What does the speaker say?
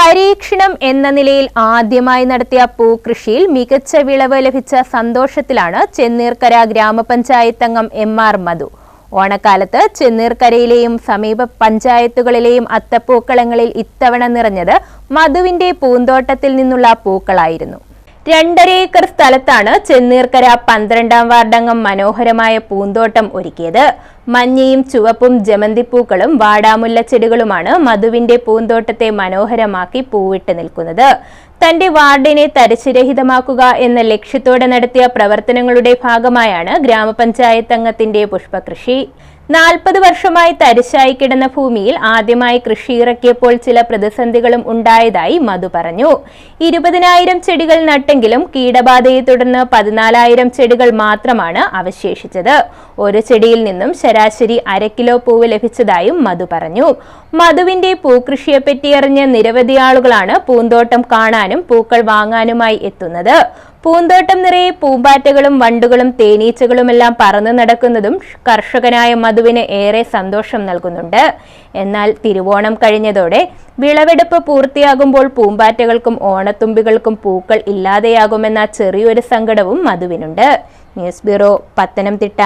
പരീക്ഷണം എന്ന നിലയിൽ ആദ്യമായി നടത്തിയ പൂക്കൃഷിയിൽ മികച്ച വിളവ് ലഭിച്ച സന്തോഷത്തിലാണ് ചെന്നീർക്കര ഗ്രാമപഞ്ചായത്ത് അംഗം എം ആർ മധു. ഓണക്കാലത്ത് ചെന്നീർക്കരയിലെയും സമീപ പഞ്ചായത്തുകളിലെയും അത്തപ്പൂക്കളങ്ങളിൽ ഇത്തവണ നിറഞ്ഞത് മധുവിന്റെ പൂന്തോട്ടത്തിൽ നിന്നുള്ള പൂക്കളായിരുന്നു. രണ്ടര ഏക്കർ സ്ഥലത്താണ് ചെന്നീർക്കര പന്ത്രണ്ടാം വാർഡംഗം മനോഹരമായ പൂന്തോട്ടം ഒരുക്കിയത്. മഞ്ഞയും ചുവപ്പും ജമന്തിപ്പൂക്കളും വാടാമുല്ല ചെടികളുമാണ് മധുവിന്റെ പൂന്തോട്ടത്തെ മനോഹരമാക്കി പൂവിട്ട് നിൽക്കുന്നത്. തന്റെ വാർഡിനെ തരിശുരഹിതമാക്കുക എന്ന ലക്ഷ്യത്തോടെ നടത്തിയ പ്രവർത്തനങ്ങളുടെ ഭാഗമായാണ് ഗ്രാമപഞ്ചായത്ത് അംഗത്തിന്റെ പുഷ്പകൃഷി. നാൽപ്പത് വർഷമായി തരിശായി കിടന്ന ഭൂമിയിൽ ആദ്യമായി കൃഷി ഇറക്കിയപ്പോൾ ചില പ്രതിസന്ധികളും ഉണ്ടായതായി മധു പറഞ്ഞു. ഇരുപതിനായിരം ചെടികൾ നട്ടെങ്കിലും കീടബാധയെ തുടർന്ന് പതിനാലായിരം ചെടികൾ മാത്രമാണ് അവശേഷിച്ചത്. ഒരു ചെടിയിൽ നിന്നും ശരാശരി അര കിലോ പൂവ് ലഭിച്ചതായും മധു പറഞ്ഞു. മധുവിന്റെ പൂക്കൃഷിയെപ്പറ്റി അറിഞ്ഞ നിരവധി ആളുകളാണ് പൂന്തോട്ടം കാണാനും പൂക്കൾ വാങ്ങാനുമായി എത്തുന്നത്. പൂന്തോട്ടം നിറയെ പൂമ്പാറ്റകളും വണ്ടുകളും തേനീച്ചകളുമെല്ലാം പറന്നു നടക്കുന്നതും കർഷകനായ മധുവിന് ഏറെ സന്തോഷം നൽകുന്നുണ്ട്. എന്നാൽ തിരുവോണം കഴിഞ്ഞതോടെ വിളവെടുപ്പ് പൂർത്തിയാകുമ്പോൾ പൂമ്പാറ്റകൾക്കും ഓണത്തുമ്പികൾക്കും പൂക്കൾ ഇല്ലാതെയാകുമെന്ന ചെറിയൊരു സങ്കടവും മധുവിനുണ്ട്. News bureau Pathanamthitta.